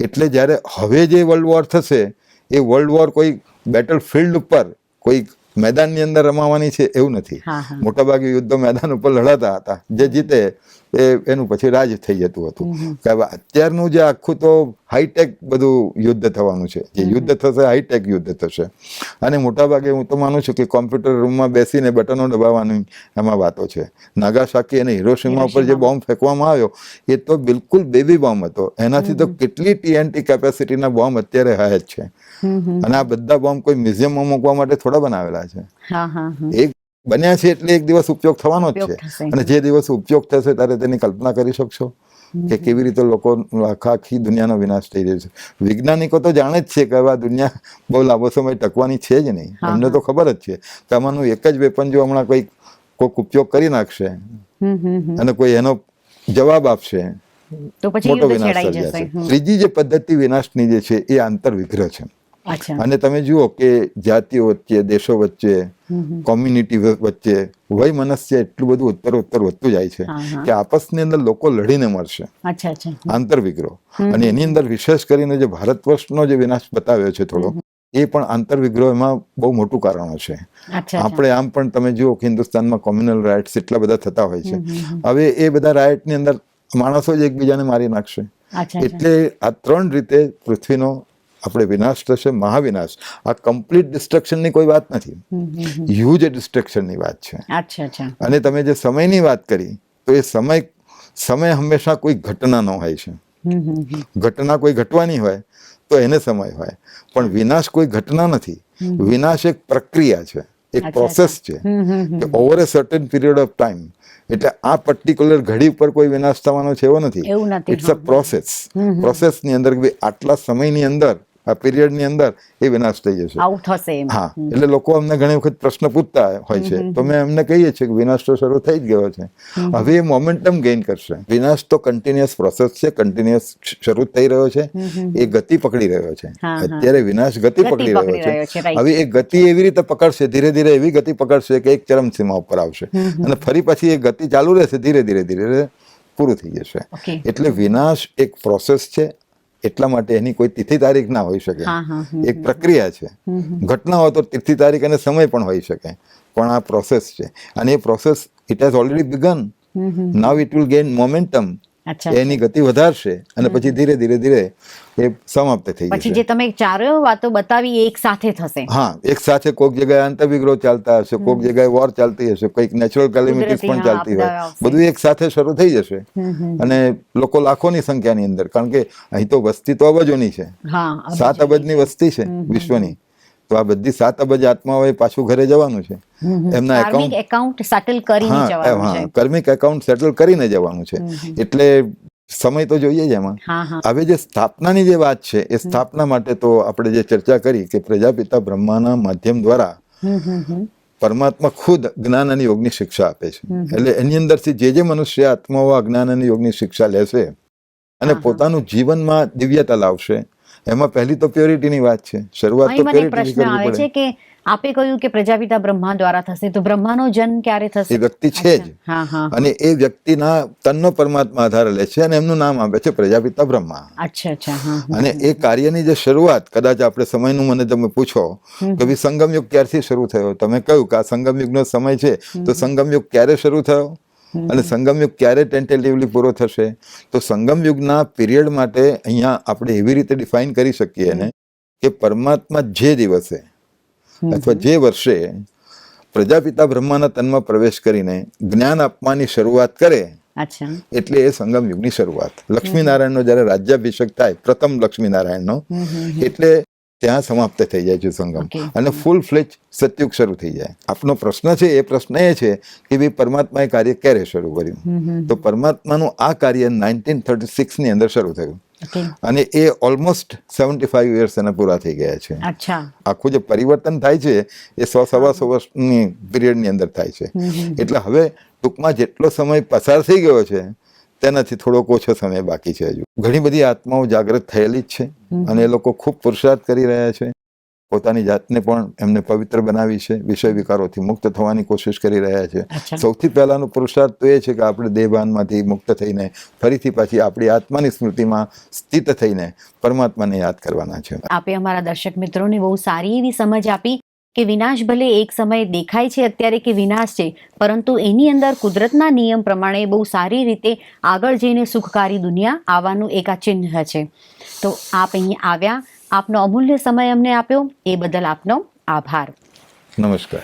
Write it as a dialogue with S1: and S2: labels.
S1: એટલે જ્યારે હવે જે વર્લ્ડ વોર થશે એ વર્લ્ડ વોર કોઈ બેટલ ફિલ્ડ ઉપર કોઈ મેદાનની અંદર રમાવાની છે એવું નથી. મોટાભાગે યુદ્ધો મેદાન ઉપર લડાતા હતા. જે જીતે એ એનું પછી રાજ થઈ જતું હતું. કે અત્યારનું જે આખું તો હાઈટેક બધું યુદ્ધ થવાનું છે. જે યુદ્ધ થશે હાઈટેક યુદ્ધ થશે. અને મોટાભાગે હું તો માનું છું કે કોમ્પ્યુટર રૂમમાં બેસીને બટનો દબાવવાની એમાં વાતો છે. નાગાસાકી અને હિરોશીમા ઉપર જે બોમ્બ ફેંકવામાં આવ્યો એ તો બિલકુલ બેબી બોમ્બ હતો. એનાથી તો કેટલી ટીએનટી કેપેસિટીના બોમ્બ અત્યારે હયાત છે. અને આ બધા બોમ્બ કોઈ મ્યુઝિયમમાં મૂકવા માટે થોડા બનાવેલા છે. એક બન્યા છે એટલે એક દિવસ ઉપયોગ થવાનો જ છે. અને જે દિવસ ઉપયોગ થશે ત્યારે તેની કલ્પના કરી શકશો કે કેવી રીતે લોકો આખા આખી દુનિયાનો વિનાશ થઈ રહ્યો છે. વૈજ્ઞાનિકો તો જાણે જ છે કે હવે આ દુનિયા બહુ લાંબો સમય ટકવાની છે જ નહીં. એમને તો ખબર જ છે કે આમાંનું એક જ વેપન જો હમણાં કોઈ કોઈક ઉપયોગ કરી નાખશે અને કોઈ એનો જવાબ આપશે
S2: તો પછી
S1: મોટો વિનાશ સર્જાશે. ત્રીજી જે પદ્ધતિ વિનાશની જે છે એ આંતર વિગ્રહ
S2: છે.
S1: અને તમે જુઓ કે જાતિઓ વચ્ચે દેશો વચ્ચે. કોમ્યુનિટી વચ્ચે વય મનસ્ય એટલું બધું ઉત્તર ઉત્તર વધતું જાય છે. કે આપસની અંદર લોકો લડીને મળશે આંતરવિગ્રહ અને એની અંદર વિશેષ કરીને જે ભારત વર્ષનો જે વિનાશ બતાવ્યો છે થોડો એ પણ આંતરવિગ્રહમાં બહુ મોટું કારણ છે. આપણે આમ પણ તમે જુઓ કે હિન્દુસ્તાનમાં કોમ્યુનલ રાઇટ્સ એટલા બધા થતા હોય છે. હવે એ બધા રાઇટની અંદર માણસો જ એકબીજાને મારી નાખશે. એટલે આ ત્રણ રીતે પૃથ્વીનો આપણે વિનાશ થશે મહાવિનાશ. આ કમ્પ્લીટ ડિસ્ટ્રક્શનની કોઈ વાત નથી. હ્યુજ ડિસ્ટ્રક્શનની વાત છે. અને તમે જે સમયની વાત કરી તો એ સમય સમય હંમેશા કોઈ ઘટનાનો હોય છે. ઘટના કોઈ ઘટવાની હોય તો એને સમય હોય. પણ વિનાશ કોઈ ઘટના નથી. વિનાશ એક પ્રક્રિયા છે. એક પ્રોસેસ છે. કે over a certain period of time એટલે આ પર્ટિક્યુલર ઘડી ઉપર કોઈ વિનાશ થવાનો છે એવો નથી. ઇટ્સ અ પ્રોસેસ પ્રોસેસની અંદર આટલા સમયની અંદર આ પીરિયડની અંદર એ વિનાશ થઈ જશે.
S2: આવું થશે
S1: હા એટલે લોકો અમને ઘણી વખત પ્રશ્ન પૂછતા હોય છે. તો મેં એમને કહીએ છીએ કે વિનાશ તો શરૂ થઈ જ ગયો છે. હવે એ મોમેન્ટમ ગેઇન કરશે. વિનાશ તો કન્ટિન્યુઅસ પ્રોસેસ છે કન્ટિન્યુઅસ શરૂ થઈ રહ્યો છે. એ ગતિ પકડી રહ્યો છે. અત્યારે વિનાશ ગતિ પકડી રહ્યો
S2: છે,
S1: હવે એ ગતિ એવી રીતે પકડશે ધીરે ધીરે એવી ગતિ પકડશે કે એક ચરમસીમા ઉપર આવશે. અને ફરી પછી એ ગતિ ચાલુ રહેશે ધીરે ધીરે ધીરે પૂરું થઈ જશે. એટલે વિનાશ એક પ્રોસેસ છે એટલા માટે એની કોઈ તિથિ તારીખ ના હોઈ શકે. એક પ્રક્રિયા છે. ઘટના હોય તો તિથિ તારીખ અને સમય પણ હોઈ શકે. પણ આ પ્રોસેસ છે. અને એ process it has already begun now it will gain momentum એની ગતિ વધારશે અને પછી ધીરે ધીરે ધીરે એ સમાપ્ત થઈ
S2: પછી જે તમે ચારે વાતો બતાવી એક સાથે થશે.
S1: હા એક સાથે કોઈક જગ્યાએ આંતરવિગ્રહ ચાલતા હશે કોઈક જગ્યાએ વોર ચાલતી હશે કોઈક નેચરલ કેલેમિટીઝ પણ ચાલતી હોય. બધું એક સાથે શરૂ થઈ જશે. અને લોકો લાખોની સંખ્યાની અંદર કારણ કે અહીં તો વસ્તી તો અબજોની છે. સાત અબજની વસ્તી છે વિશ્વની. તો આ બધી સાત અબજ આત્માઓએ પાછું ઘરે જવાનું છે. એમના એકાઉન્ટ
S2: એકાઉન્ટ સેટલ કરીને જવાનું છે.
S1: કર્મિક એકાઉન્ટ સેટલ કરીને જવાનું છે. એટલે સમય તો જોઈએ જ એમાં. હવે જે સ્થાપનાની જે વાત છે એ સ્થાપના માટે તો આપણે જે ચર્ચા કરી કે પ્રજાપિતા બ્રહ્માના માધ્યમ દ્વારા પરમાત્મા ખુદ જ્ઞાન અને યોગની શિક્ષા આપે છે. એટલે એની અંદરથી જે જે મનુષ્ય આત્માઓ આ જ્ઞાન અને યોગની શિક્ષા લેશે અને પોતાનું જીવનમાં દિવ્યતા લાવશે એમાં પહેલી તો પ્યોરિટીની વાત છે. શરૂઆત તો
S2: અહીં
S1: પ્યોરિટીની
S2: પ્રશ્ન આવે છે કે આપે કહ્યું કે પ્રજાપિતા બ્રહ્મા દ્વારા થશે તો બ્રહ્માનો જન્મ ક્યારે થશે?
S1: એ વ્યક્તિ છે જ.
S2: હા હા.
S1: અને એ વ્યક્તિના તનનો પરમાત્મા આધાર લે છે અને એમનું નામ આપે છે પ્રજાપિતા બ્રહ્મા.
S2: અચ્છા અચ્છા.
S1: અને એ કાર્યની જે શરૂઆત કદાચ આપણે સમયનું મને તમે પૂછો કે ભાઈ સંગમયુગ ક્યારથી શરૂ થયો? તમે કહ્યું કે આ સંગમયુગનો સમય છે તો સંગમયુગ ક્યારે શરૂ થયો? અને સંગમયુગ ક્યારે ટેન્ટેટિવલી પૂરો થશે? તો સંગમયુગના પીરિયડ માટે અહીંયા આપણે એવી રીતે ડિફાઇન કરી શકીએ એને કે પરમાત્મા જે દિવસે અથવા જે વર્ષે પ્રજાપિતા બ્રહ્માના તનમાં પ્રવેશ કરીને જ્ઞાન આપવાની શરૂઆત કરે એટલે એ સંગમ યુગની શરૂઆત. લક્ષ્મીનારાયણનો જ્યારે રાજ્યાભિષેક થાય પ્રથમ લક્ષ્મીનારાયણનો એટલે ત્યાં સમાપ્ત થઈ જાય છે સંગમ. અને ફૂલ ફ્લેજ સત્યુગ શરૂ થઈ જાય. આપનો પ્રશ્ન છે એ પ્રશ્ન એ છે કે ભાઈ પરમાત્માએ કાર્ય ક્યારે શરૂ કર્યું? તો પરમાત્માનું આ કાર્ય નાઇન્ટીન થર્ટી સિક્સની અંદર શરૂ થયું. અને એ ઓલમોસ્ટ સેવન્ટી ફાઈવ યર્સ એના પૂરા થઈ ગયા છે. આખું જે પરિવર્તન થાય છે એ સો સવા સો વર્ષની પીરિયડની અંદર થાય છે. એટલે હવે ટૂંકમાં જેટલો સમય પસાર થઈ ગયો છે તેનાથી થોડોક ઓછો સમય બાકી છે હજુ. ઘણી બધી આત્માઓ જાગૃત થયેલી જ છે અને એ લોકો ખૂબ પુરુષાર્થ કરી રહ્યા છે. પોતાની જાતને પણ એમને પવિત્ર બનાવી છે વિષય વિકારોથી મુક્ત થવાની કોશિશ કરી રહ્યા છે. સૌથી પહેલાનો પુરુષાર્થ તો એ છે કે આપણે દેહભાનમાંથી મુક્ત થઈને ફરીથી પાછી આપણી આત્માની સ્મૃતિમાં સ્થિત થઈને પરમાત્માને યાદ કરવાના છે.
S2: આપે અમારા દર્શક મિત્રોને બહુ સારી એવી સમજ આપી. કે વિનાશ ભલે એક સમયે દેખાય છે અત્યારે કે વિનાશ છે, પરંતુ એની અંદર કુદરતના નિયમ પ્રમાણે બહુ સારી રીતે આગળ જઈને સુખકારી દુનિયા આવવાનું એક આ ચિહ્ન છે. તો આપ અહીં આવ્યા, આપનો અમૂલ્ય સમય અમને આપ્યો, એ બદલ આપનો આભાર.
S1: નમસ્કાર.